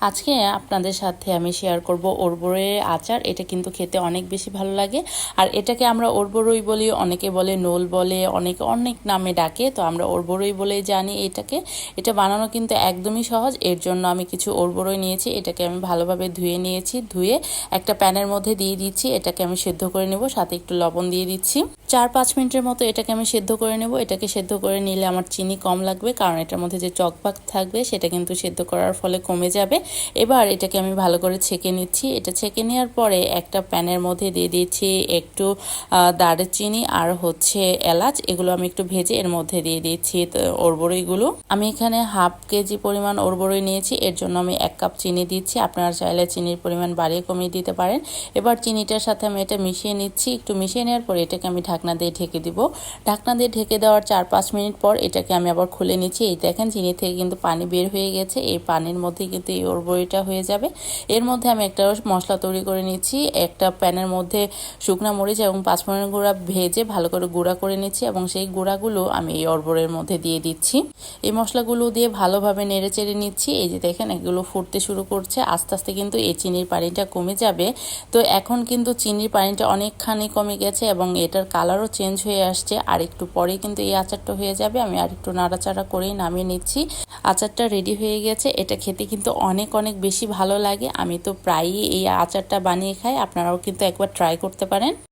আজকে আপনাদের সাথে আমি শেয়ার করব ওরবরের আচার। এটা কিন্তু খেতে অনেক বেশি ভালো লাগে। আর এটাকে আমরা ওরবরই বলি, অনেকে বলে নোল বলে, অনেকে অনেক নামে ডাকে। তো আমরা ওরবরই বলে জানি এটাকে। এটা বানানো কিন্তু একদমই সহজ। এর জন্য আমি কিছু ওরবরই নিয়েছি। এটাকে আমি ভালোভাবে ধুয়ে নিয়েছি। ধুয়ে একটা প্যানের মধ্যে দিয়ে দিচ্ছি। এটাকে আমি সেদ্ধ করে নেব। সাথে একটু লবণ দিয়ে দিচ্ছি। চার পাঁচ মিনিটের মতো এটাকে আমি সেদ্ধ করে নেব। এটাকে সেদ্ধ করে নিলে আমার চিনি কম লাগবে। কারণ এটার মধ্যে যে চকপাক থাকবে, সেটা কিন্তু সেদ্ধ করার ফলে কমে যাবে। এবার এটাকে আমি ভালো করে ছেঁকে নিচ্ছি। এটা ছেঁকে নেওয়ার পরে একটা প্যানের মধ্যে দিয়ে দিয়েছি একটু দারচিনি আর হচ্ছে এলাচ। এগুলো আমি একটু ভেজে এর মধ্যে দিয়ে দিয়েছি ওরবড়ইগুলো আমি এখানে হাফ কেজি পরিমাণ ওরবড়ই নিয়েছি। এর জন্য আমি এক কাপ চিনি দিচ্ছি। আপনারা চাইলে চিনির পরিমাণ বাড়িয়ে কমিয়ে দিতে পারেন। এবার চিনিটার সাথে আমি এটা মিশিয়ে নিচ্ছি। একটু মিশিয়ে নেওয়ার পরে এটাকে আমি ঢাকনা দিয়ে ঢেকে দিব। ঢাকনা দিয়ে ঢেকে দেওয়ার চার পাঁচ মিনিট পর এটাকে আমি আবার খুলে নিচ্ছি। এই দেখেন, চিনি থেকে কিন্তু পানি বের হয়ে গেছে। এই পানির মধ্যে কিন্তু এই ওরবড়িটা হয়ে যাবে। এর মধ্যে আমি একটা মশলা তৈরি করে নিচ্ছি। একটা প্যানের মধ্যে শুকনা মরিচ এবং পাঁচফোড়ন গুঁড়া ভেজে ভালো করে গুঁড়া করে নিচ্ছি এবং সেই গুঁড়াগুলো আমি এই অরবরের মধ্যে দিয়ে দিচ্ছি। এই মশলাগুলো দিয়ে ভালোভাবে নেড়ে চেড়ে নিচ্ছি। এই যে দেখেন, এগুলো ফুটতে শুরু করছে। আস্তে আস্তে কিন্তু এই চিনির পানিটা কমে যাবে। তো এখন কিন্তু চিনির পানিটা অনেকখানি কমে গেছে এবং এটার কালারও চেঞ্জ হয়ে আসছে। আর একটু পরেই কিন্তু এই আচারটা হয়ে যাবে। আমি আর একটু নাড়াচাড়া করেই নামিয়ে নিচ্ছি। আচারটা রেডি হয়ে গেছে। এটা খেতে কিন্তু অনেক অনেক বেশি ভালো লাগে। আমি তো প্রায়ই এই আচারটা বানিয়ে খাই। আপনারাও কিন্তু একবার ট্রাই করতে পারেন।